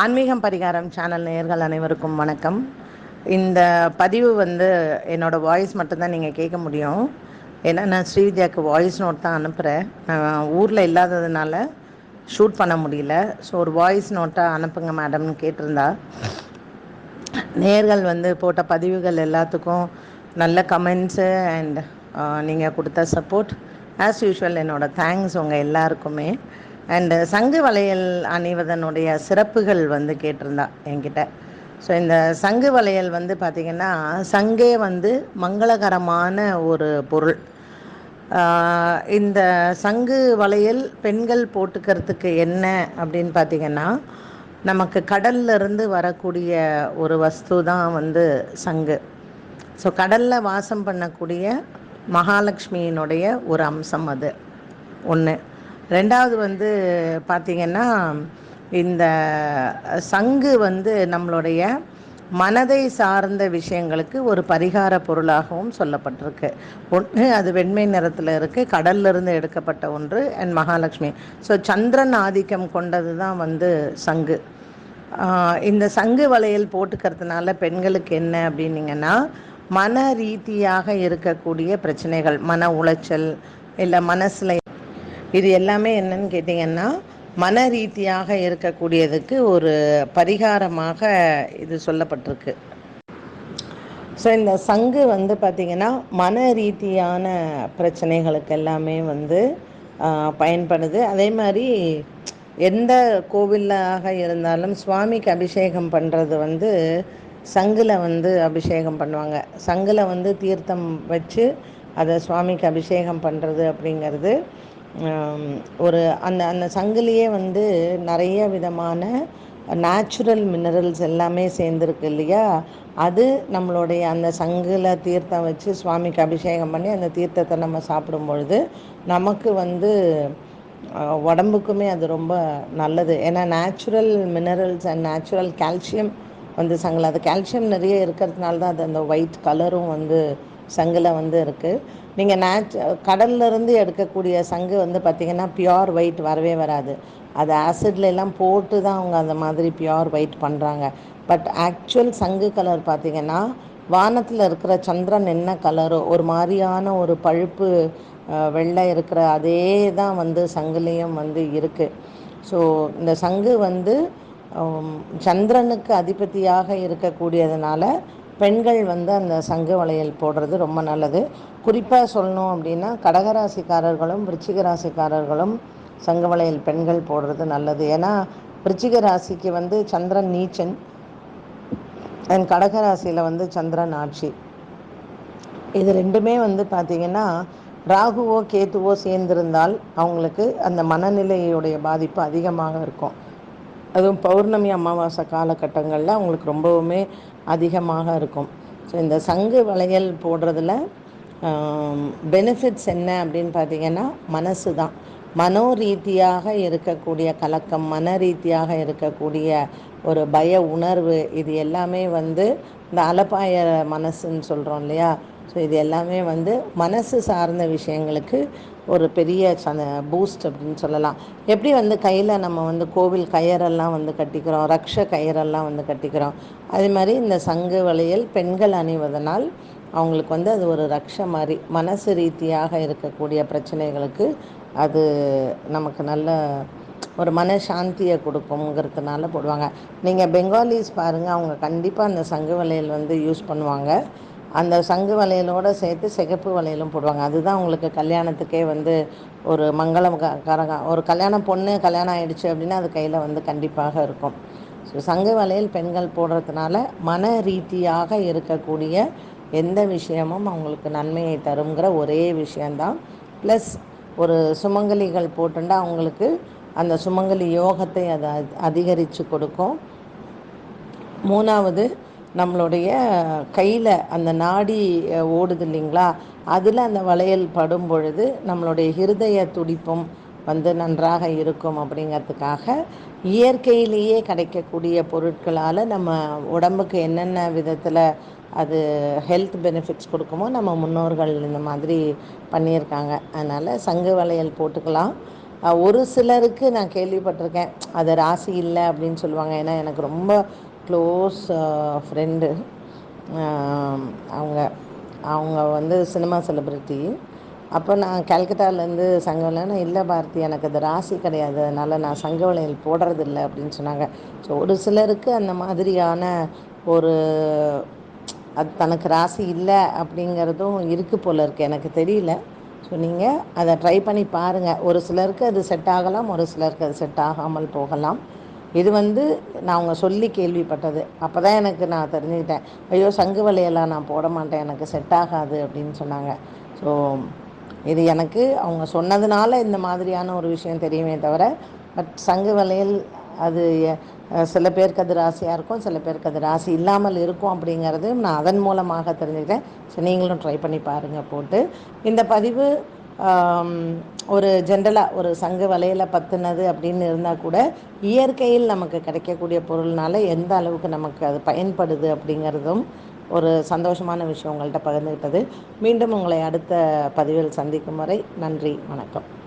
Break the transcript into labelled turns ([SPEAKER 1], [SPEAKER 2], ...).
[SPEAKER 1] ஆன்மீகம் பரிகாரம் சேனல் நேயர்கள் அனைவருக்கும் வணக்கம். இந்த பதிவு வந்து என்னோடய வாய்ஸ் மட்டும்தான் நீங்கள் கேட்க முடியும். ஏன்னா நான் ஸ்ரீவித்யாவுக்கு வாய்ஸ் நோட் தான் அனுப்புகிறேன் நான் ஊரில் இல்லாததுனால ஷூட் பண்ண முடியல. ஸோ ஒரு வாய்ஸ் நோட்டாக அனுப்புங்க மேடம்னு கேட்டிருந்தா. நேர்கள் வந்து போட்ட பதிவுகள் எல்லாத்துக்கும் நல்ல கமெண்ட்ஸு அண்ட் நீங்கள் கொடுத்த சப்போர்ட் ஆஸ் யூஷுவல் என்னோடய தேங்க்ஸ் உங்கள் எல்லாருக்குமே. அண்டு uh, சங்கு வளையல் அணிவதனுடைய சிறப்புகள் வந்து கேட்டிருந்தா என்கிட்ட. ஸோ இந்த சங்கு வளையல் வந்து பார்த்திங்கன்னா சங்கே வந்து மங்களகரமான ஒரு பொருள். இந்த சங்கு வளையல் பெண்கள் போட்டுக்கிறதுக்கு என்ன அப்படின்னு பார்த்திங்கன்னா நமக்கு கடல்ல இருந்து வரக்கூடிய ஒரு வஸ்து தான் வந்து சங்கு. ஸோ கடலில் வாசம் பண்ணக்கூடிய மகாலட்சுமியினுடைய ஒரு அம்சம் அது. ஒன்று ரெண்டாவது வந்து பார்த்திங்கன்னா இந்த சங்கு வந்து நம்மளுடைய மனதை சார்ந்த விஷயங்களுக்கு ஒரு பரிகார பொருளாகவும் சொல்லப்பட்டிருக்கு. ஒன்று அது வெண்மை நிறத்தில் இருக்குது கடல்லிருந்து எடுக்கப்பட்ட ஒன்று அண்ட் மகாலட்சுமி. ஸோ சந்திரன் ஆதிக்கம் கொண்டது தான் வந்து சங்கு. இந்த சங்கு வளையல் போட்டுக்கிறதுனால பெண்களுக்கு என்ன அப்படின்னீங்கன்னா மன ரீதியாக இருக்கக்கூடிய பிரச்சனைகள் மன உளைச்சல் இல்லை மனசில் இது எல்லாமே என்னன்னு கேட்டிங்கன்னா மன ரீதியாக இருக்கக்கூடியதுக்கு ஒரு பரிகாரமாக இது சொல்லப்பட்டிருக்கு. ஸோ இந்த சங்கு வந்து பார்த்திங்கன்னா மன ரீதியான பிரச்சனைகளுக்கு எல்லாமே வந்து பயன்படுது. அதே மாதிரி எந்த கோவிலாக இருந்தாலும் சுவாமிக்கு அபிஷேகம் பண்ணுறது வந்து சங்கில் வந்து அபிஷேகம் பண்ணுவாங்க. சங்கில் வந்து தீர்த்தம் வச்சு அதை சுவாமிக்கு அபிஷேகம் பண்ணுறது அப்படிங்கிறது ஒரு அந்த அந்த சங்கிலியே வந்து நிறைய விதமான நேச்சுரல் மினரல்ஸ் எல்லாமே சேர்ந்துருக்கு இல்லையா? அது நம்மளுடைய அந்த சங்கில் தீர்த்தம் வச்சு சுவாமிக்கு அபிஷேகம் பண்ணி அந்த தீர்த்தத்தை நம்ம சாப்பிடும் பொழுது நமக்கு வந்து உடம்புக்குமே அது ரொம்ப நல்லது. ஏன்னா natural minerals and natural calcium வந்து சங்கில் அது கால்சியம் நிறைய இருக்கிறதுனால தான் அது அந்த ஒயிட் கலரும் வந்து சங்கில் வந்து இருக்குது நீங்கள் நேச் கடல்லேருந்து எடுக்கக்கூடிய சங்கு வந்து பார்த்திங்கன்னா பியோர் ஒயிட் வரவே வராது. அது ஆசிட்லெலாம் போட்டு தான் அவங்க அந்த மாதிரி பியோர் ஒயிட் பண்ணுறாங்க பட் ஆக்சுவல் சங்கு கலர் பார்த்திங்கன்னா வானத்தில் இருக்கிற சந்திரன் என்ன கலரோ ஒரு மாதிரியான ஒரு பழுப்பு வெள்ளை இருக்கிற அதே தான் வந்து சங்குலேயும் வந்து இருக்குது ஸோ இந்த சங்கு வந்து சந்திரனுக்கு அதிபதியாக இருக்கக்கூடியதுனால பெண்கள் வந்து அந்த சங்கு வளையல் போடுறது ரொம்ப நல்லது. குறிப்பாக சொல்லணும் அப்படின்னா கடகராசிக்காரர்களும் விருச்சிக ராசிக்காரர்களும் சங்கு வளையல் பெண்கள் போடுறது நல்லது. ஏன்னா விருச்சிக ராசிக்கு வந்து சந்திரன் நீச்சன் அண்ட் கடகராசியில் வந்து சந்திரன் ஆட்சி. இது ரெண்டுமே வந்து பார்த்திங்கன்னா ராகுவோ கேத்துவோ சேர்ந்திருந்தால் அவங்களுக்கு அந்த மனநிலையுடைய பாதிப்பு அதிகமாக இருக்கும். அதுவும் பௌர்ணமி அமாவாசை காலகட்டங்களில் அவங்களுக்கு ரொம்பவுமே அதிகமாக இருக்கும். ஸோ இந்த சங்கு வளையல் போடுறதுல பெனிஃபிட்ஸ் என்ன அப்படின்னு பார்த்தீங்கன்னா மனசு தான். மனோ ரீதியாக இருக்கக்கூடிய கலக்கம் மன ரீதியாக இருக்கக்கூடிய ஒரு பய உணர்வு இது எல்லாமே வந்து இந்த அலப்பாய மனசுன்னு சொல்கிறோம் இல்லையா? ஸோ இது எல்லாமே வந்து மனசு சார்ந்த விஷயங்களுக்கு ஒரு பெரிய அந்த பூஸ்ட் அப்படின்னு சொல்லலாம். எப்படி வந்து கையில் நம்ம வந்து கோவில் கயரெல்லாம் வந்து கட்டிக்கிறோம் ரக்ஷ கயிறெல்லாம் வந்து கட்டிக்கிறோம் அதே மாதிரி இந்த சங்கு வளையல் பெண்கள் அணிவதனால் அவங்களுக்கு வந்து அது ஒரு ரக்ஷ மாதிரி மனசு ரீதியாக இருக்கக்கூடிய பிரச்சனைகளுக்கு அது நமக்கு நல்ல ஒரு மன சாந்தியை கொடுக்குங்கிறதுனால போடுவாங்க. நீங்கள் பெங்காலிஸ் பாருங்கள் அவங்க கண்டிப்பாக அந்த சங்கு வளையல் வந்து யூஸ் பண்ணுவாங்க. அந்த சங்கு வளையலோடு சேர்த்து சிகப்பு வளையலும் போடுவாங்க. அதுதான் உங்களுக்கு கல்யாணத்துக்கே வந்து ஒரு மங்களம் கரகம் ஒரு கல்யாணம் பொண்ணு கல்யாணம் ஆகிடுச்சு அப்படின்னா அது கையில் வந்து கண்டிப்பாக இருக்கும். ஸோ சங்கு வளையல் பெண்கள் போடுறதுனால மன ரீதியாக இருக்கக்கூடிய எந்த விஷயமும் அவங்களுக்கு நன்மையை தருங்கிற ஒரே விஷயந்தான் ப்ளஸ் ஒரு சுமங்கலிகள் போட்டுண்டா அவங்களுக்கு அந்த சுமங்கலி யோகத்தை அதை அதிகரித்து கொடுக்கும். மூணாவது நம்மளுடைய கையில் அந்த நாடி ஓடுது இல்லைங்களா? அதில் அந்த வளையல் படும் பொழுது நம்மளுடைய ஹிருதய துடிப்பும் வந்து நன்றாக இருக்கும் அப்படிங்கிறதுக்காக இயற்கையிலேயே கிடைக்கக்கூடிய பொருட்களால் நம்ம உடம்புக்கு என்னென்ன விதத்தில் அது ஹெல்த் பெனிஃபிட்ஸ் கொடுக்குமோ நம்ம முன்னோர்கள் இந்த மாதிரி பண்ணியிருக்காங்க. அதனால் சங்கு வளையல் போட்டுக்கலாம். ஒரு சிலருக்கு நான் கேள்விப்பட்டிருக்கேன் அது ராசி இல்லை அப்படின்னு சொல்லுவாங்க. ஏன்னா எனக்கு ரொம்ப க்ளோஸ் ஃப்ரெண்டு uh, um, அவங்க அவங்க வந்து சினிமா செலிப்ரிட்டி அப்போ நான் கல்கட்டாலேருந்து சங்கவலைன்னா இல்லை பாரதி எனக்கு அது ராசி கிடையாது. அதனால் நான் சங்க வளையல் போடுறதில்ல அப்படின்னு சொன்னாங்க. ஸோ ஒரு சிலருக்கு அந்த மாதிரியான ஒரு அது தனக்கு ராசி இல்லை அப்படிங்கிறதும் இருக்குது போல இருக்கு. எனக்கு தெரியல. ஸோ நீங்கள் அதை ட்ரை பண்ணி பாருங்கள் ஒரு சிலருக்கு அது செட் ஆகலாம் ஒரு சிலருக்கு அது செட் ஆகாமல் போகலாம். இது வந்து நான் அவங்க சொல்லி கேள்விப்பட்டது. அப்போ தான் எனக்கு நான் தெரிஞ்சுக்கிட்டேன். ஐயோ சங்கு வலையெல்லாம் நான் போட மாட்டேன். எனக்கு செட் ஆகாது அப்படின்னு சொன்னாங்க. ஸோ இது எனக்கு அவங்க சொன்னதுனால இந்த மாதிரியான ஒரு விஷயம் தெரியுமே தவிர பட் சங்கு வளையல் அது சில பேருக்கு அது ராசியாக இருக்கும் சில பேருக்கு அது ராசி இல்லாமல் இருக்கும் அப்படிங்கிறது நான் அதன் மூலமாக தெரிஞ்சுக்கிட்டேன். ஸோ நீங்களும் ட்ரை பண்ணி பாருங்கள் போட்டு. இந்த பதிவு ஒரு ஜென்ரலாக ஒரு சங்கு வலையில் பத்துனது அப்படின்னு இருந்தால் கூட இயற்கையில் நமக்கு கிடைக்கக்கூடிய பொருள்னால எந்த அளவுக்கு நமக்கு அது பயன்படுது அப்படிங்கிறதும் ஒரு சந்தோஷமான விஷயம் உங்கள்கிட்ட பகிர்ந்துக்கிட்டது மீண்டும் உங்களை அடுத்த பதிவில் சந்திக்கும் வரை நன்றி வணக்கம்.